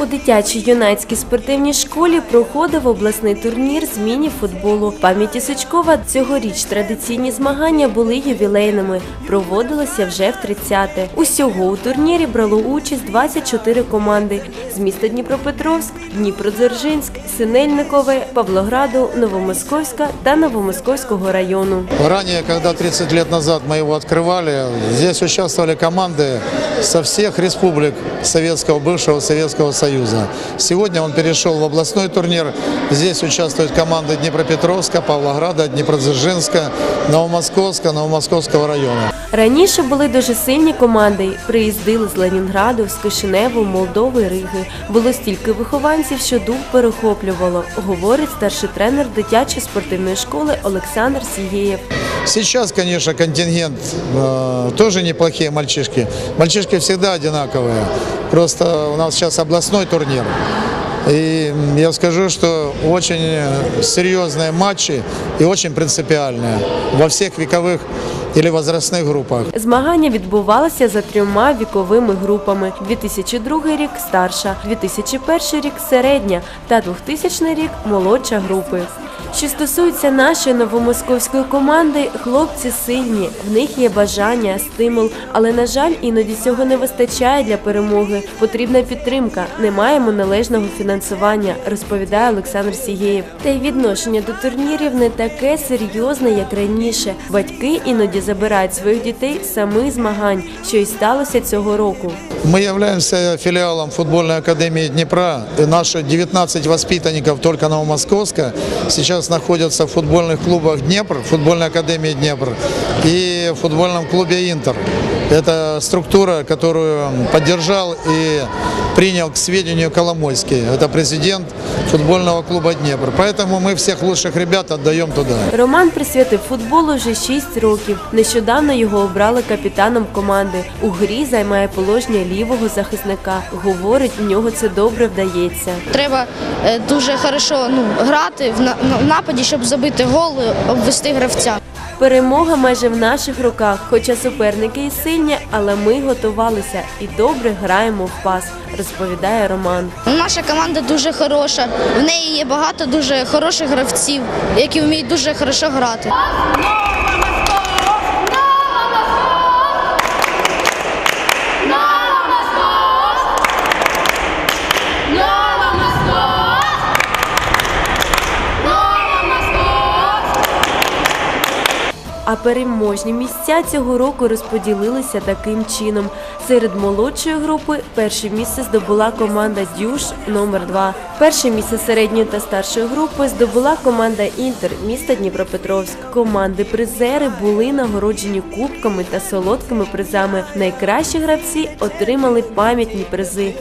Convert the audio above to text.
У дитячій юнацькій спортивній школі проходив обласний турнір з міні-футболу. В Пам'яті Сучкова цьогоріч традиційні змагання були ювілейними. Проводилося вже в 30-те. Усього у турнірі брало участь 24 команди з міста Дніпропетровськ, Дніпродзержинськ, Синельникове, Павлограду, Новомосковська та Новомосковського району. Ранее, когда 30 лет назад мы его открывали, здесь участвовали команды со всех республик Советского, бывшего Советского Союза. Сегодня он перешел в областной турнир. Здесь участвуют команды Днепропетровска, Павлограда, Днепродзержинска, Новомосковска, Новомосковского района. Раніше були дуже сильні команди. Приїздили з Ленінграду, з Кишиневу, Молдови, Риги. Було стільки вихованців, що дух перехоплювало, говорить старший тренер дитячої спортивної школи Олександр Сієєв. Сейчас, конечно, контингент э, тоже неплохие мальчишки. Мальчишки всегда одинаковые. Просто у нас сейчас областной турнир. И я скажу, что очень э, серьезные матчи и очень принципиальные во всех вековых или возрастных группах. Змагання відбувалися за трьома віковими групами: 2002 рік старша, 2001 рік середня та 2000 рік молодша групи. Що стосується нашої новомосковської команди, хлопці сильні, в них є бажання, стимул, але на жаль, іноді цього не вистачає для перемоги. Потрібна підтримка, не маємо належного фінансування, розповідає Олександр Сігєєв. Та й відношення до турнірів не таке серйозне, як раніше. Батьки іноді забирають своїх дітей самих змагань, що й сталося цього року. Мы являемся филиалом футбольной академии Днепра. И наши 19 воспитанников только Новомосковска сейчас находятся в футбольных клубах Днепр, футбольной академии Днепр. И в футбольном клубе Интер. Это структура, которую поддержал и принял к сведению Коломойский. Это президент футбольного клуба Днепр. Поэтому мы всех лучших ребят отдаем туда. Роман присвятив футболу вже 6 років. Нещодавно його обрали капітаном команди. У грі займає положення лівого захисника. Говорить, у нього це добре вдається. Треба е, дуже хорошо ну, грати в на- в нападі, щоб забити гол, і обвести гравця. Перемога майже в наших руках, хоча суперники і сильні, але ми готувалися і добре граємо в пас, розповідає Роман. Наша команда дуже хороша. В неї є багато дуже хороших гравців, які вміють дуже хорошо грати. А переможні місця цього року розподілилися таким чином. Серед молодшої групи перше місце здобула команда Дюш номер 2 Перше місце середньої та старшої групи здобула команда Інтер міста Дніпропетровськ. Команди призери були нагороджені кубками та солодкими призами. Найкращі гравці отримали пам'ятні призи.